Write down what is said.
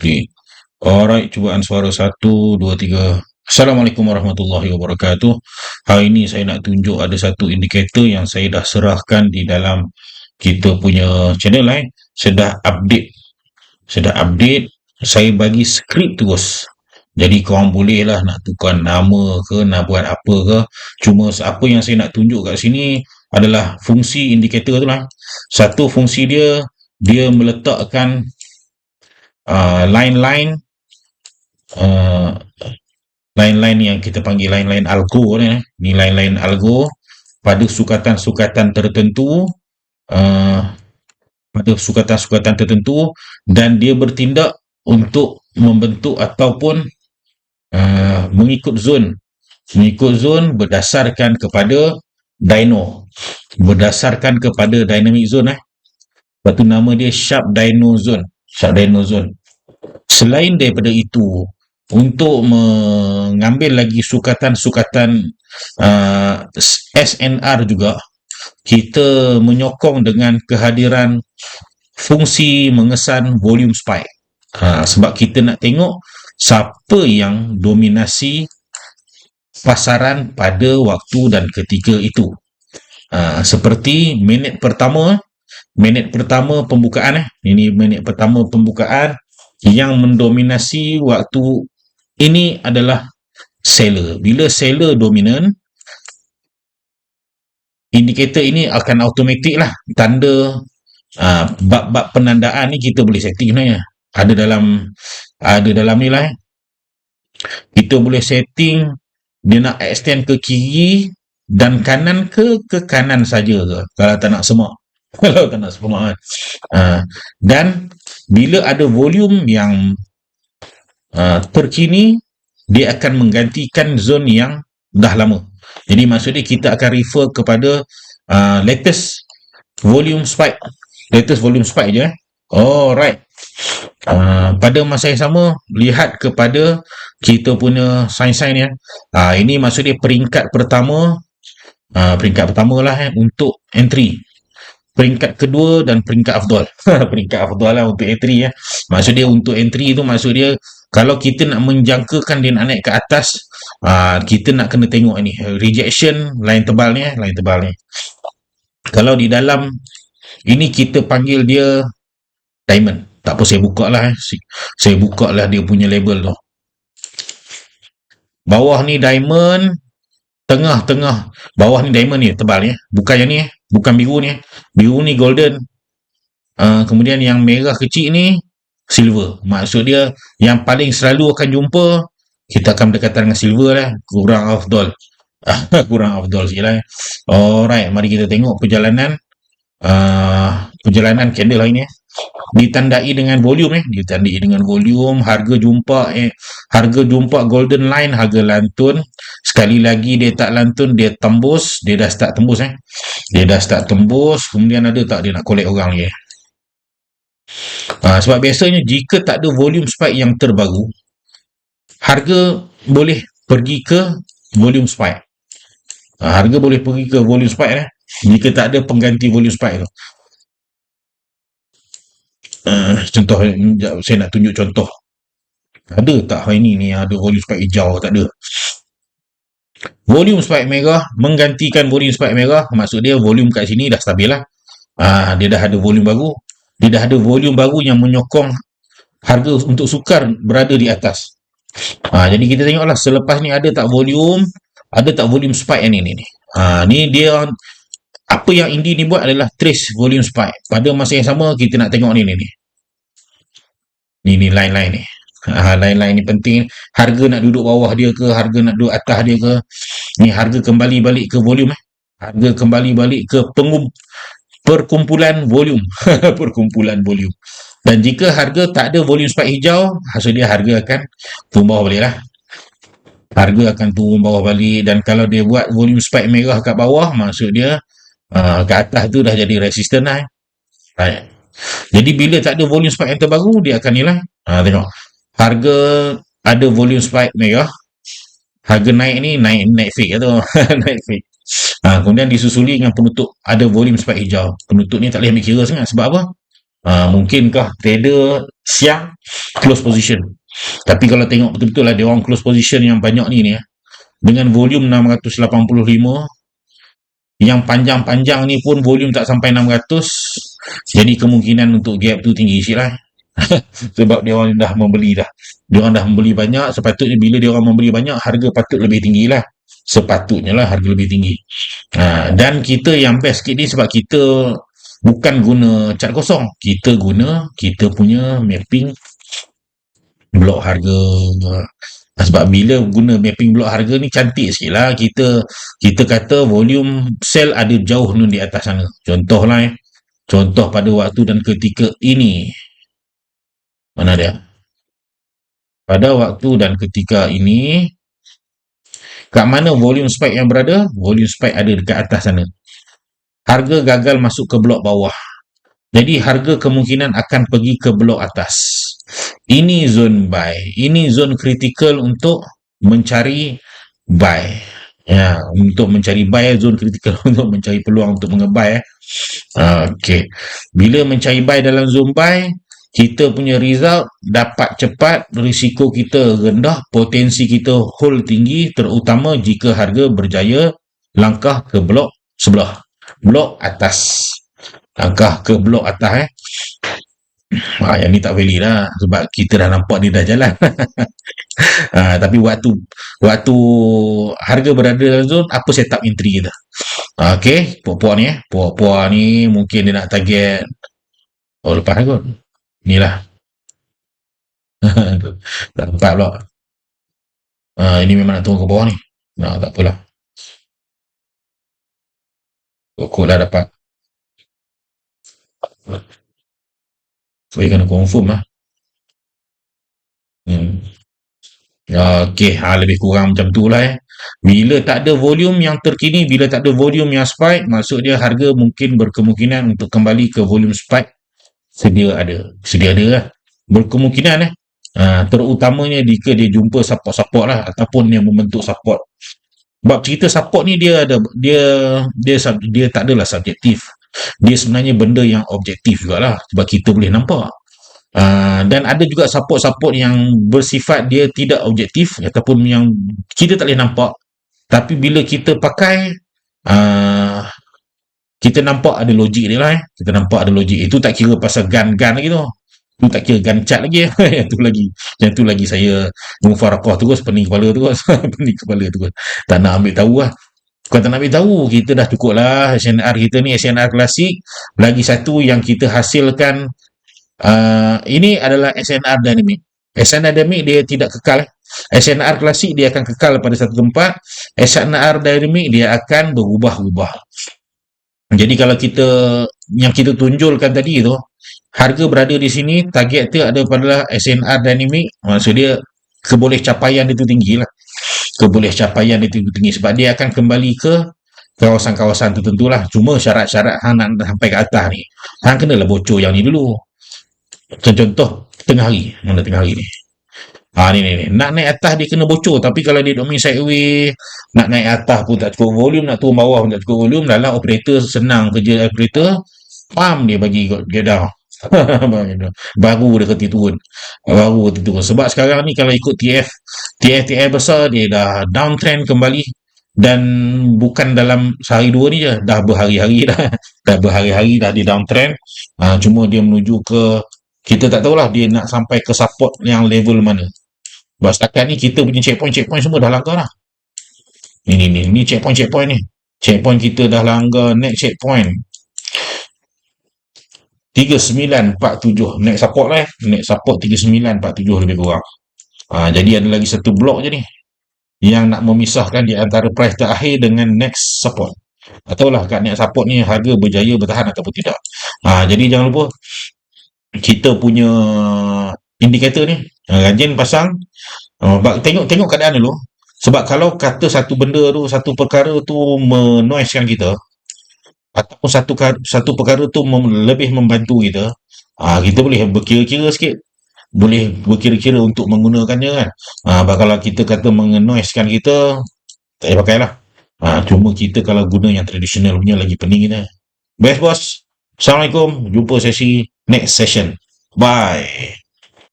Okay. Alright, cubaan suara satu, dua, tiga. Assalamualaikum warahmatullahi wabarakatuh. Hari ini saya nak tunjuk ada satu indikator yang saya dah serahkan di dalam kita punya channel eh. Saya dah update. Saya dah update. Saya bagi skrip terus. Jadi korang boleh lah nak tukar nama ke, nak buat apa ke. Cuma apa yang saya nak tunjuk kat sini adalah fungsi indikator tu lah. Satu fungsi dia, dia meletakkan uh, line-line uh, line-line yang kita panggil line-line algo eh. ni line-line algo pada sukatan-sukatan tertentu uh, pada sukatan-sukatan tertentu dan dia bertindak untuk membentuk ataupun uh, mengikut zon mengikut zon berdasarkan kepada dyno berdasarkan kepada dynamic zone eh Lepas tu nama dia Sharp Dino Zone. Dino Zone. Selain daripada itu, untuk mengambil lagi sukatan-sukatan uh, SNR juga, kita menyokong dengan kehadiran fungsi mengesan volume spike. Uh, sebab kita nak tengok siapa yang dominasi pasaran pada waktu dan ketika itu. Uh, seperti minit pertama, minit pertama pembukaan eh. Ini minit pertama pembukaan yang mendominasi waktu ini adalah seller. Bila seller dominan, indikator ini akan automatik lah tanda uh, bab-bab penandaan ni kita boleh setting sebenarnya. Ada dalam ada dalam ni lah eh. Kita boleh setting dia nak extend ke kiri dan kanan ke ke kanan saja ke kalau tak nak semak. kalau tak nak semak kan. Uh, dan bila ada volume yang uh, terkini, dia akan menggantikan zon yang dah lama. Jadi maksudnya kita akan refer kepada uh, latest volume spike. Latest volume spike je. Eh. Alright. Uh, pada masa yang sama, lihat kepada kita punya sign-sign ya. Uh, ini maksudnya peringkat pertama, uh, peringkat pertama lah eh, untuk entry peringkat kedua dan peringkat afdal. peringkat afdal lah untuk entry ya. Maksud dia untuk entry tu maksud dia kalau kita nak menjangkakan dia nak naik ke atas, uh, kita nak kena tengok ni. Rejection line tebal ni, eh, line tebal ni. Kalau di dalam ini kita panggil dia diamond. Tak apa saya buka lah. Eh. Saya buka lah dia punya label tu. Bawah ni diamond, tengah-tengah bawah ni diamond ni tebal. Eh. Bukan yang ni bukan biru ni biru ni golden. Uh, kemudian yang merah kecil ni silver. Maksud dia yang paling selalu akan jumpa kita akan berdekatan dengan silver lah. Kurang afdol kurang afdol sikit lah alright mari kita tengok perjalanan. Uh, perjalanan candle hari ni eh ditandai dengan volume eh. Ditandai dengan volume harga jumpa eh. Harga jumpa golden line harga lantun. Sekali lagi dia tak lantun dia tembus. Dia dah start tembus eh. Dia dah start tembus. Kemudian ada tak dia nak collect orang lagi eh? ha, sebab biasanya jika tak ada volume spike yang terbaru harga boleh pergi ke volume spike. Ha, harga boleh pergi ke volume spike eh. Jika tak ada pengganti volume spike tu uh, contoh saya nak tunjuk contoh. Ada tak hari ni ni ada volume spike hijau tak ada? Volume spike merah menggantikan volume spike merah. Maksud dia volume kat sini dah stabil lah. Uh, dia dah ada volume baru. Dia dah ada volume baru yang menyokong harga untuk sukar berada di atas. Uh, jadi kita tengoklah selepas ni ada tak volume ada tak volume spike ni ni ni? Uh, ni dia apa yang Indi ni buat adalah trace volume spike. Pada masa yang sama, kita nak tengok ni, ni, ni. Ni, ni, line-line ni. Ha, line-line ni penting. Harga nak duduk bawah dia ke, harga nak duduk atas dia ke. Ni harga kembali balik ke volume. Eh. Harga kembali balik ke pengum, perkumpulan volume. perkumpulan volume. Dan jika harga tak ada volume spike hijau, hasil dia harga akan turun bawah balik lah. Harga akan turun bawah balik. Dan kalau dia buat volume spike merah kat bawah, maksud dia uh, ke atas tu dah jadi resistant lah. Eh. Right. Jadi bila tak ada volume spike yang terbaru, dia akan nilai. Ha, tengok. Harga ada volume spike merah. Harga naik ni, naik naik fake tu. naik fake. Ha, kemudian disusuli dengan penutup ada volume spike hijau. Penutup ni tak boleh ambil kira sangat. Sebab apa? uh, mungkinkah trader siang close position tapi kalau tengok betul-betul lah dia orang close position yang banyak ni ni dengan volume 685 yang panjang-panjang ni pun volume tak sampai 600 jadi kemungkinan untuk gap tu tinggi sikit lah sebab dia orang dah membeli dah. Dia orang dah membeli banyak sepatutnya bila dia orang membeli banyak harga patut lebih tinggi lah. Sepatutnya lah harga lebih tinggi. Ha, dan kita yang best sikit ni sebab kita bukan guna cat kosong. Kita guna kita punya mapping blok harga sebab bila guna mapping blok harga ni cantik sikit lah. Kita kita kata volume sell ada jauh nun di atas sana. Contoh lah eh. Contoh pada waktu dan ketika ini. Mana dia? Pada waktu dan ketika ini kat mana volume spike yang berada? Volume spike ada dekat atas sana. Harga gagal masuk ke blok bawah. Jadi harga kemungkinan akan pergi ke blok atas. Ini zone buy. Ini zone critical untuk mencari buy. Ya, untuk mencari buy zone critical untuk mencari peluang untuk mengebuy eh. Okey. Bila mencari buy dalam zone buy, kita punya result dapat cepat, risiko kita rendah, potensi kita hold tinggi terutama jika harga berjaya langkah ke blok sebelah blok atas langkah ke blok atas eh ha, yang ni tak valid lah sebab kita dah nampak dia dah jalan. Ha, tapi waktu waktu harga berada dalam zone apa setup entry kita? Ha, ok puak-puak ni eh. Puak-puak ni mungkin dia nak target oh lepas kot ni lah. Tak nampak pula. Ha, ini memang nak turun ke bawah ni. Nah, tak apalah. Pokok lah dapat. So, kena confirm lah. Hmm. Okey, ha, lebih kurang macam tu lah eh. Bila tak ada volume yang terkini, bila tak ada volume yang spike, maksud dia harga mungkin berkemungkinan untuk kembali ke volume spike. Sedia ada. Sedia ada lah. Berkemungkinan eh. Ha, terutamanya jika dia jumpa support-support lah ataupun yang membentuk support sebab cerita support ni dia ada dia dia dia, dia tak adalah subjektif. Dia sebenarnya benda yang objektif jugalah sebab kita boleh nampak. Uh, dan ada juga support-support yang bersifat dia tidak objektif ataupun yang kita tak boleh nampak. Tapi bila kita pakai uh, kita nampak ada logik dia lah eh. kita nampak ada logik itu tak kira pasal gun-gun lagi tu. Tu tak kira gancat lagi yang tu lagi yang tu lagi saya mufarakah terus pening kepala terus pening kepala terus. Tak nak ambil tahu lah bukan tak tahu kita dah cukup lah SNR kita ni SNR klasik. Lagi satu yang kita hasilkan uh, ini adalah SNR dynamic. SNR dynamic dia tidak kekal SNR klasik dia akan kekal pada satu tempat. SNR dynamic dia akan berubah-ubah. Jadi kalau kita yang kita tunjulkan tadi tu harga berada di sini target dia ada pada SNR dynamic. Maksud dia keboleh capaian itu tinggi lah keboleh capaian itu tinggi sebab dia akan kembali ke kawasan-kawasan tertentu lah cuma syarat-syarat hang nak sampai ke atas ni. Hang kenalah bocor yang ni dulu. Contoh tengah hari. Mana tengah hari ni. Ha ni ni ni. Nak naik atas dia kena bocor. Tapi kalau dia duk main sideway, nak naik atas pun tak cukup volume, nak turun bawah pun tak cukup volume, dalam operator senang kerja operator, pam dia bagi dia dah baru dia kata turun. Baru kata turun. Sebab sekarang ni kalau ikut TF TF TF besar dia dah downtrend kembali. Dan bukan dalam sehari dua ni je. Dah berhari-hari dah. Dah berhari-hari dah di downtrend. Ha, cuma dia menuju ke kita tak tahulah dia nak sampai ke support yang level mana. Sebab setakat ni kita punya checkpoint-checkpoint semua dah langgar lah. Ni ni ni ni checkpoint-checkpoint ni. Checkpoint kita dah langgar next checkpoint 3947 next support lah eh. next support 3947 lebih kurang. Ha, jadi ada lagi satu blok je ni yang nak memisahkan di antara price terakhir dengan next support. Atau lah kat next support ni harga berjaya bertahan ataupun tidak. Ha, jadi jangan lupa kita punya indikator ni rajin pasang. Uh, tengok tengok keadaan dulu. Sebab kalau kata satu benda tu satu perkara tu menoiskan kita ataupun satu satu perkara tu mem, lebih membantu kita. Ha, kita boleh berkira-kira sikit. Boleh berkira-kira untuk menggunakannya kan. Ha, kalau kita kata mengenoiskan kita tak payah pakai lah. Ha, cuma kita kalau guna yang tradisional punya lagi pening kita. Best bos. Assalamualaikum, jumpa sesi next session. Bye.